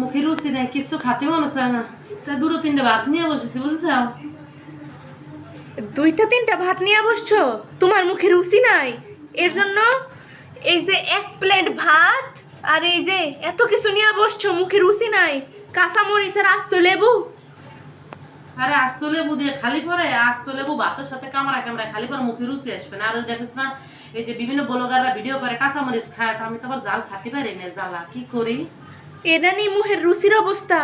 মুখে রুচি নেই কিছু খাতে মনে চায় না। তা দুটো তিনটে ভাত নিয়ে বসেছি বুঝেছ দুইটা তিনটা ভাত নিয়ে বসছো? তোমার মুখে রুচি নাই? এর জন্য এই যে এক প্লেট ভাত আর এই যে এত কিছু নিয়ে বসছো মুখে রুচি নাই। কাঁচা মরিচের আস্ত লেবু? আরে আস্ত লেবু দিয়ে খালি পরে আস্ত লেবু ভাতের সাথে কামড়া কামড়া খালি পরে মুখে রুচি আসবে না। আর ওই দেখিস না এই যে বিভিন্ন ব্লগাররা ভিডিও করে কাঁচামরিচ খায় তা আমি তো আবার জাল খাতে পারি না জ্বালা কি করি? এটা নেই মুখের রুচির অবস্থা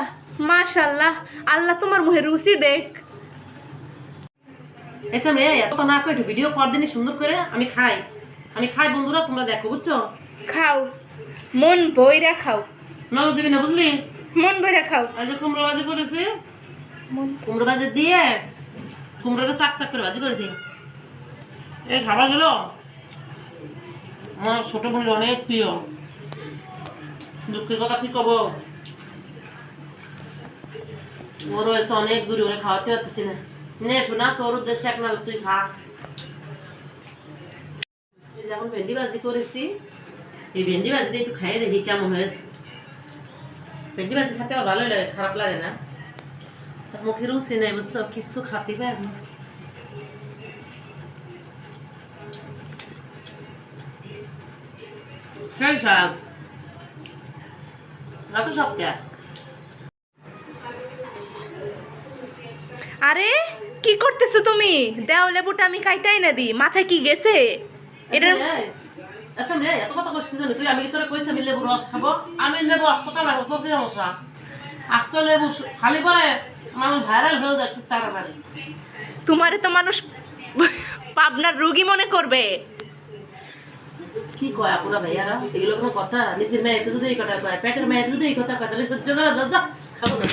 মাশাল্লাহ আল্লাহ তোমার মুহের রুচি দেখ। এসে রে এত না করে ভিডিও কর দিনই সুন্দর করে আমি খাই। আমি খাই বন্ধুরা তোমরা দেখো বুঝছ? খাও। মন বইরা খাও। নজর দিবি না বুঝলি? মন বইরা খাও। আজ কুমড়ো ভাজি করেছি। মন। কুমড়ো ভাজি দিয়ে কুমড়োটা চাক চাক করে ভাজি করেছি। এই খাবার গেল আমার ছোট বোনের অনেক প্রিয়। দুঃখের কথা কি কব ওর রয়েছে অনেক দূরে ওরে খাওয়াতে পারতেছি না। নে শোনা তোর উদ্দেশ্যে এক নাল তুই খা। এই যে এখন ভেন্ডি ভাজি করেছি। এই ভেন্ডি ভাজিতে একটু খাইয়ে দেখি কেমন হয়েছে। ভেন্ডি ভাজি খেতে আমার ভালোই লাগে, খারাপ লাগে না। মুখে রুচি নেই বুঝছ, কিছু খাতে পারে না। সেই শাক। আরে কি করতেছো তুমি? দেও লেবুটা আমি কাইটাই না দি মাথায় কি গেছে? এটা আচ্ছা রে এত কথা কষ্ট জানি তুই আমি তোরা কইছি আমি লেবু রস খাব। আমি লেবু রস তো কামড়াবো তোর কি সমস্যা? আজকে লেবু খালি করে মানুষ ভাইরাল হয়ে যায় খুব তাড়াতাড়ি। তোমারে তো মানুষ পাবনার রুগী মনে করবে। কি কয় আপুরা ভাইয়ারা? এগুলো কোনো কথা? নিজের মেয়েতে যদি এই কথা কয়, পেটের মেয়েতে যদি এই কথা কয়, তাহলে সহ্য করা যা যা, খাব না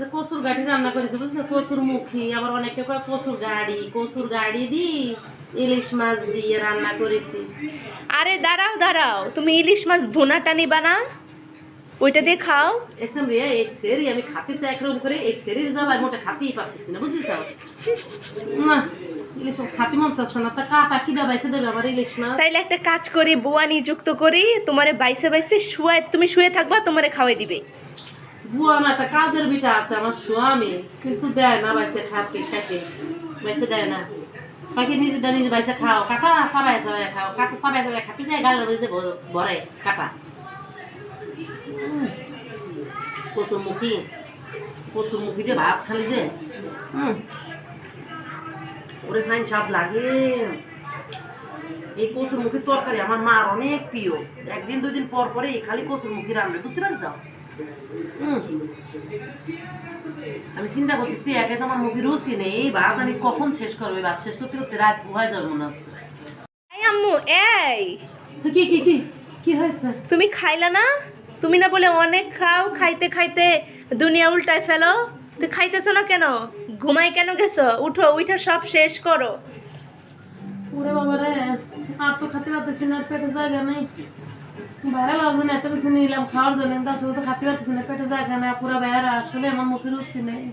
যে কসুর গাড়ি রান্না করেছে বুঝছ কসুর মুখী, আবার অনেকে কয় কসুর গাড়ি কসুর গাড়ি দি, ইলিশ মাছ দিয়ে রান্না করেছি। আরে দাঁড়াও দাঁড়াও, তুমি ইলিশ মাছ ভুনাটা নিবা না? ওইটা দিয়ে খাও। এসম রে এই সেরি আমি খাতে চাই একরকম করে এই সেরির জ্বালায় মোটে খাতেই পারতেছি না মন চাচ্ছে না তাইলে একটা কাজ করি বোয়া নিযুক্ত করি তোমারে বাইসে বাইসে শুয়ায় তুমি শুয়ে থাকবা তোমারে খাওয়াই দিবে। বুয়া না একটা কাজের বিটা আছে আমার স্বামী কিন্তু দেয় না বাইসে খাতে খাতে। বাইসে দেয় না। কাকি নিজেটা নিজে বাইসে খাও কাটা সাবাই সাবাই খাও কাটা সাবাই সাবাই খাতে যায় গালের মধ্যে ভরে কাটা। কচুর মুখি কচুর মুখি দিয়ে ভাত খালি যে। হুম। ওরে ফাইন স্বাদ লাগে। এই কচুর মুখির তরকারি আমার মার অনেক প্রিয়। একদিন দুদিন পর পরে এই খালি কচুর মুখি রান্না। বুঝতে পারছ? হুম। আমি চিন্তা করতেছি একে তো আমার মুখে রুচি নেই। এই ভাত আমি কখন শেষ করব? এই ভাত শেষ করতে করতে রাত হয়ে যাবে মনে হচ্ছে। এই আম্মু এই। কি কি কি? কি হয়েছে? তুমি খাইলা না? তুমি না বলে অনেক খাও, খাইতে খাইতে দুনিয়া উল্টায় ফেলো। তুই খাইতেছো না কেন? ঘুমাই কেন গেছো? উঠো উঠা সব শেষ করো। ওরে বাবা রে আর তো খেতে পারতেছি না পেটে জায়গা নেই। বাইরে লাগবে না এত কিছু নিলাম, খাওয়ার জন্য তার সঙ্গে তো খেতে পারতেছি না পেটে জায়গা না পুরো বাইরে, আসলে আমার মুখে রুচি নেই।